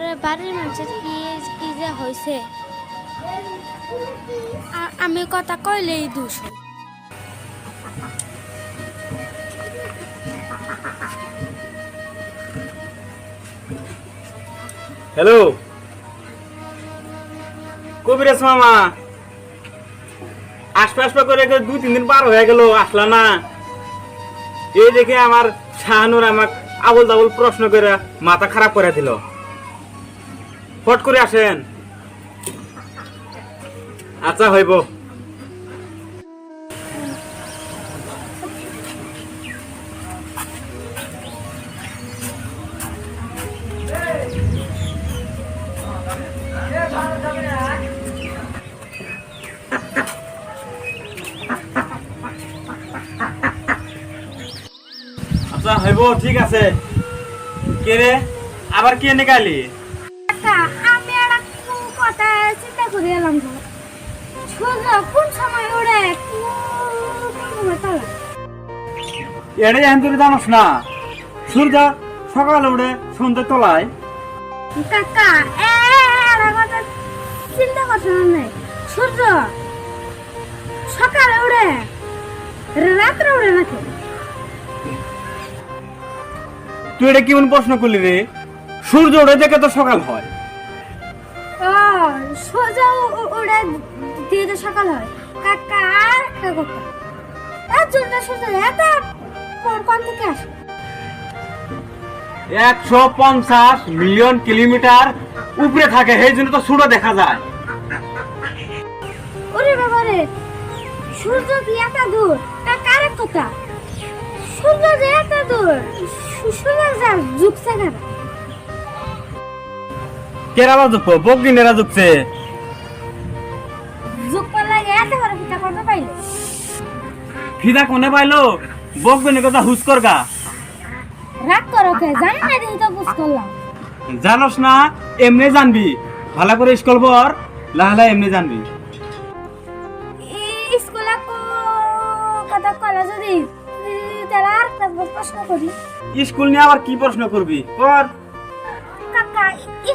পরে বাড়ির মানুষের কি কি যে হয়েছে আমি কথা কইলেই দোষ হ্যালো কবিরাজ মামা? আসবে আসবে করে দুই, তিন দিন পার হয়ে গেল, আসলা না। এই দেখে আমার শাহানুর আমাক আবল তাবল প্রশ্ন করে মাথা খারাপ করে দিল। ফট করে আসেন। আচ্ছা হইব। আচ্ছা হইব ঠিক আছে। কে রে? আবার কে নিকালি কাকা আমি একটা কথা চিন্তা করে এলাম তো সূর্য কোন সময় ওড়ে কোন সময় তলা? তুই জানোস না। সূর্য সকালে উঠে সন্ধ্যে তোলায়। কাকা এ একটা কথা চিন্তা করছ না সূর্য সকালে উড়ে রাত্রে উড়ে নাকি তুই এটা কেমন প্রশ্ন করলি রে? সূর্য ওঠে দেখে তো সকাল হয়। সোজা দিয়ে তো সকাল হয়। কাকা আর একটা কথা। এত এত কোন থেকে আসে? একশো পঞ্চাশ মিলিয়ন কিলোমিটার উপরে থাকে সেই জন্য তো সূর্য দেখা যায়। ওরে বাবারে সূর্য কি এত দূর? কার কথা? সূর্য যে এত দূর সূর্য যা ঝুঁকছে কেন কেরালা যুক্ত বগিনেরা বড় পাইলে? ফিদা কোনে পাইলো? কথা হুস করগা রাগ করো কে? জানি না দেখি তো করলাম। জানোস না এমনি জানবি। ভালো করে স্কুল পর লাহলা এমনি জানবি। স্কুলে কথা কলা যদি ই- আর প্রশ্ন করি। স্কুল নিয়ে আবার কি প্রশ্ন করবি? কর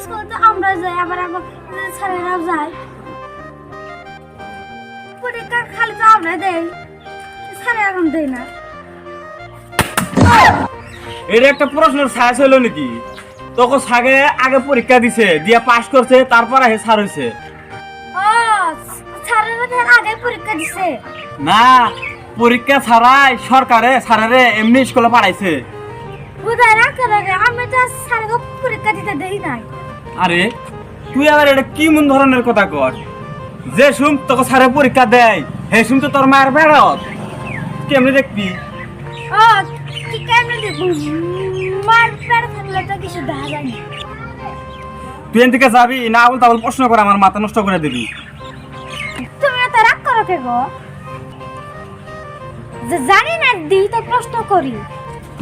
স্কুলে তো আমরা যাই আবার আমার স্যারেরাও যায়। পরীক্ষা খালি তো আমরা দেই স্যারে এখন দেয় না। এটা একটা প্রশ্নের নাকি? তোকে সাগে আগে পরীক্ষা দিছে দিয়া পাস করছে তারপর আহে সার হইছে। ও স্যারেরা আগে পরীক্ষা দিছে। না পরীক্ষা ছাড়াই সরকারে স্যারেরে এমনি স্কুলে পাঠাইছে। আমি তো স্যারকে পরীক্ষা দিতে দেই নাই। আরে তুই আবার এটা কি মন ধরনের কথা কর যে শুন তোকে স্যারে পরীক্ষা দেয় হে শুন তো তোর মায়ের বেড়ত। কেমনি দেখবি? ও কি কেমন দেখব? মার পেট থাকলে তো কিছু দেখা যায় না। তুই এন যাবি না বল প্রশ্ন করে আমার মাথা নষ্ট করে দিবি। তুমি রাগ করো কে গো যে জানি না দিই তো প্রশ্ন করি।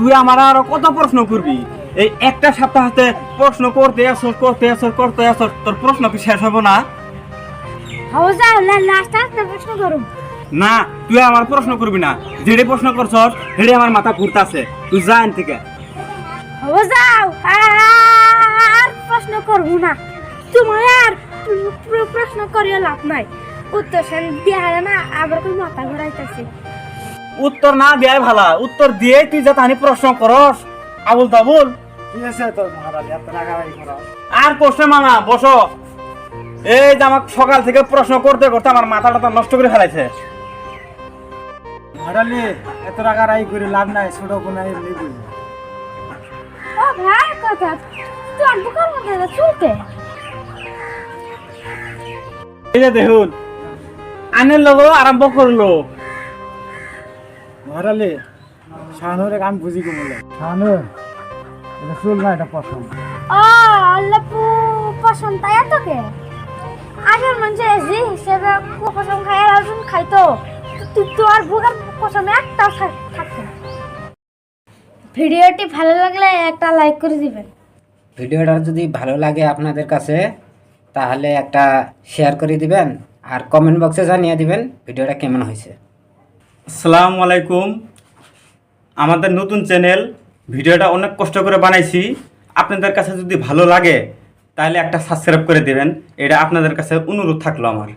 তুই আমার আরও কত প্রশ্ন করবি? এই একটা সপ্তাহতে প্রশ্ন করতে আসর করতে আসর করতে আসর তোর প্রশ্ন কি শেষ হবে না? না তুই আমার প্রশ্ন করবি না। যেটা প্রশ্ন করছ সেটা আমার মাথা ঘুরতাছে তুই যা থেকে যাও আর প্রশ্ন করব না। তোমার আর প্র- প্র- প্রশ্ন করিও লাভ নাই। উত্তর সেন দেওয়া না আবার মাথা ঘুরাইতেছে। উত্তর না দেয় ভালা। উত্তর দিয়ে তুই যা তানি প্রশ্ন করস। আবুল তাবুল। ঠিক আছে তো মহারাজ এত রাগারাগি করা আর প্রশ্ন মামা বসো। এই যে আমাকে সকাল থেকে প্রশ্ন করতে করতে আমার মাথা টাথা নষ্ট করে ফেলাইছে। মহারানী এত রাগারাগি করে লাভ নাই ছোট কোনায় এমনি বলি ও ভাই কথা। তোর বুকের মধ্যে চলতে। এই যে দেখুন আনের লোক আরম্ভ করল। শাহানুরে আমি বুঝি কমলে শাহানুর এটা চুল না এটা পছন্দ ও লপু পছন্দ তাই তোকে আগের মানুষ যে হিসেবে পছন্দ খাই আর খাইতো তুই তোর বুকের পছন্দ থাকতো ভিডিওটি ভালো লাগলে একটা লাইক করে দিবেন। ভিডিওটা যদি ভালো লাগে আপনাদের কাছে তাহলে একটা শেয়ার করে দিবেন আর কমেন্ট বক্সে জানিয়ে দিবেন ভিডিওটা কেমন হয়েছে। আসসালামু আলাইকুম। আমাদের নতুন চ্যানেল ভিডিওটা অনেক কষ্ট করে বানাইছি। আপনাদের কাছে যদি ভালো লাগে, তাহলে একটা সাবস্ক্রাইব করে দেবেন। এটা আপনাদের কাছে অনুরোধ থাকল আমার।